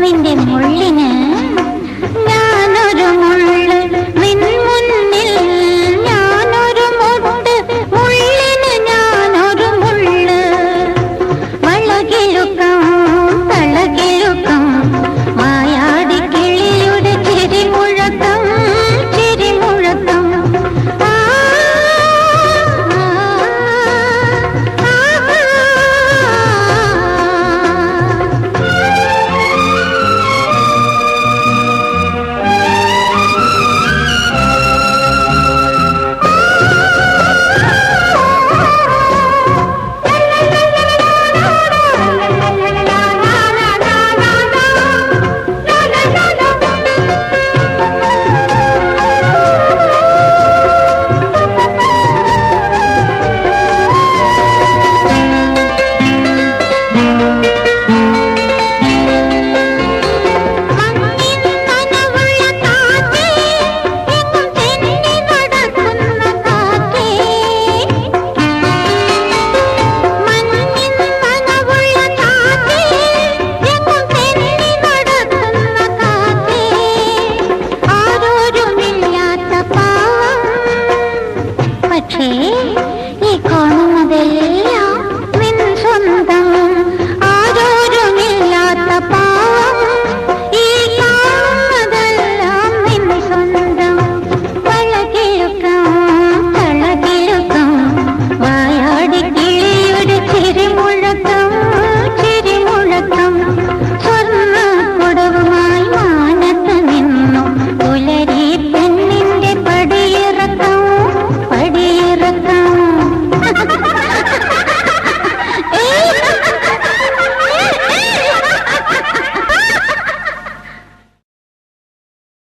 നിന്റെ മുള്ളിന് ഞാനൊരു 嗯。